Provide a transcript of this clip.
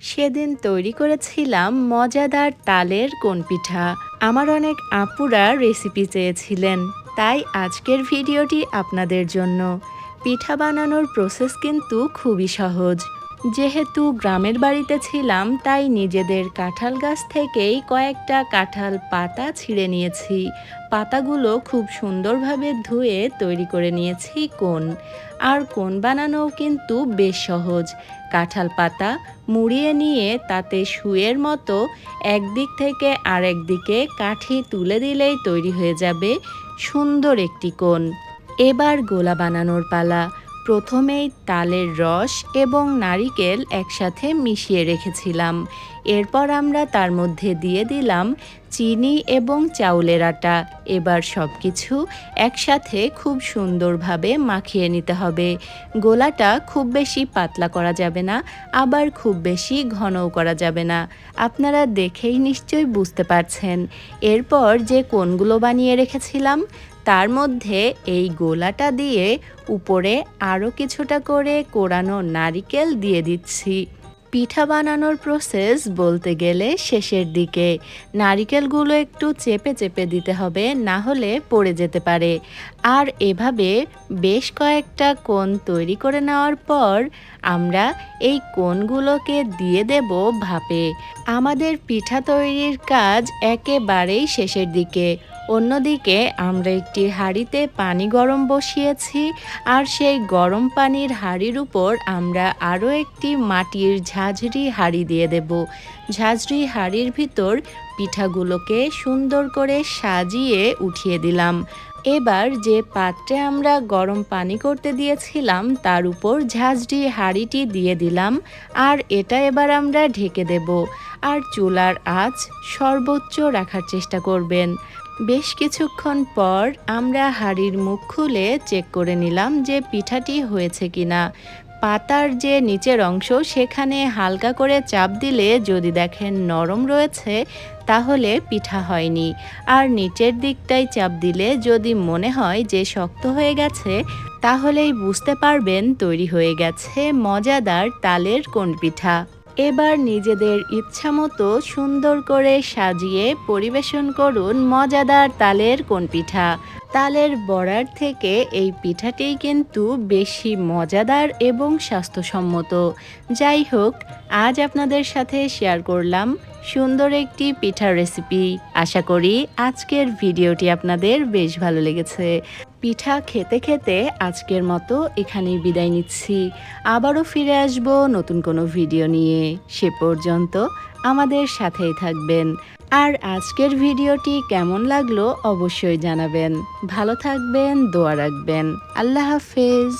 সেদিন তৈরি করেছিলাম মজাদার তালের কোন পিঠা আমার অনেক আপুরা রেসিপি চেয়েছিলেন, তাই আজকের ভিডিওটি আপনাদের জন্য। পিঠা বানানোর প্রসেস কিন্তু খুবই সহজ। যেহেতু গ্রামের বাড়িতে ছিলাম, তাই নিজেদের কাঁঠাল গাছ থেকেই কয়েকটা কাঁঠাল পাতা ছিঁড়ে নিয়েছি। পাতাগুলো খুব সুন্দরভাবে ধুয়ে তৈরি করে নিয়েছি কোন। আর কোন বানানোও কিন্তু বেশ সহজ। কাঁঠাল পাতা মুড়িয়ে নিয়ে তাতে শুয়ের মতো একদিক থেকে আরেক দিকে কাঠি তুলে দিলেই তৈরি হয়ে যাবে সুন্দর একটি কোণ এবার গোলা বানানোর পালা। প্রথমেই তালের রস এবং নারিকেল একসাথে মিশিয়ে রেখেছিলাম। এরপর আমরা তার মধ্যে দিয়ে দিলাম চিনি এবং চাউলের আটা। এবার সব কিছু একসাথে খুব সুন্দরভাবে মাখিয়ে নিতে হবে। গোলাটা খুব বেশি পাতলা করা যাবে না, আবার খুব বেশি ঘনও করা যাবে না। আপনারা দেখেই নিশ্চয়ই বুঝতে পারছেন। এরপর যে কোনগুলো বানিয়ে রেখেছিলাম তার মধ্যে এই গোলাটা দিয়ে উপরে আরও কিছুটা করে কোরানো নারিকেল দিয়ে দিচ্ছি। পিঠা বানানোর প্রসেস বলতে গেলে শেষের দিকে। নারিকেলগুলো একটু চেপে চেপে দিতে হবে, না হলে পড়ে যেতে পারে। আর এভাবে বেশ কয়েকটা কোণ তৈরি করে নেওয়ার পর আমরা এই কোণগুলোকে দিয়ে দেব ভাপে। আমাদের পিঠা তৈরির কাজ একেবারেই শেষের দিকে। অন্যদিকে আমরা একটি হাঁড়িতে পানি গরম বসিয়েছি আর সেই গরম পানির হাঁড়ির উপর আমরা আরও একটি মাটির ঝাঁঝরি হাঁড়ি দিয়ে দেব। ঝাঁঝরি হাঁড়ির ভিতর পিঠাগুলোকে সুন্দর করে সাজিয়ে উঠিয়ে দিলাম। এবার যে পাত্রে আমরা গরম পানি করতে দিয়েছিলাম তার উপর ঝাঁঝরি হাঁড়িটি দিয়ে দিলাম আর এটা এবার আমরা ঢেকে দেব। আর চুলার আঁচ সর্বোচ্চ রাখার চেষ্টা করবেন। বেশ কিছুক্ষণ পর আমরা হাঁড়ির মুখ খুলে চেক করে নিলাম যে পিঠাটি হয়েছে কিনা। পাতার যে নিচের অংশ, সেখানে হালকা করে চাপ দিলে যদি দেখেন নরম রয়েছে, তাহলে পিঠা হয়নি। আর নিচের দিকটাই চাপ দিলে যদি মনে হয় যে শক্ত হয়ে গেছে, তাহলেই বুঝতে পারবেন তৈরি হয়ে গেছে মজাদার তালের কোন পিঠা। এবার নিজেদের ইচ্ছা মতো সুন্দর করে সাজিয়ে পরিবেশন করুন মজাদার তালের কোন পিঠা। তালের বড়ার থেকে এই পিঠাটি কিন্তু বেশি মজাদার এবং স্বাস্থ্যসম্মত। যাই হোক, আজ আপনাদের সাথে শেয়ার করলাম সুন্দর একটি পিঠার রেসিপি। আশা করি আজকের ভিডিওটি আপনাদের বেশ ভালো লেগেছে। পিঠা খেতে খেতে আজকের মতো এখানেই বিদায় নিচ্ছি। আবারও ফিরে আসব নতুন কোনো ভিডিও নিয়ে। সে পর্যন্ত আমাদের সাথেই থাকবেন। আর আজকের ভিডিওটি কেমন লাগল অবশ্যই জানাবেন। ভালো থাকবেন, দোয়া রাখবেন। আল্লাহ হাফেজ।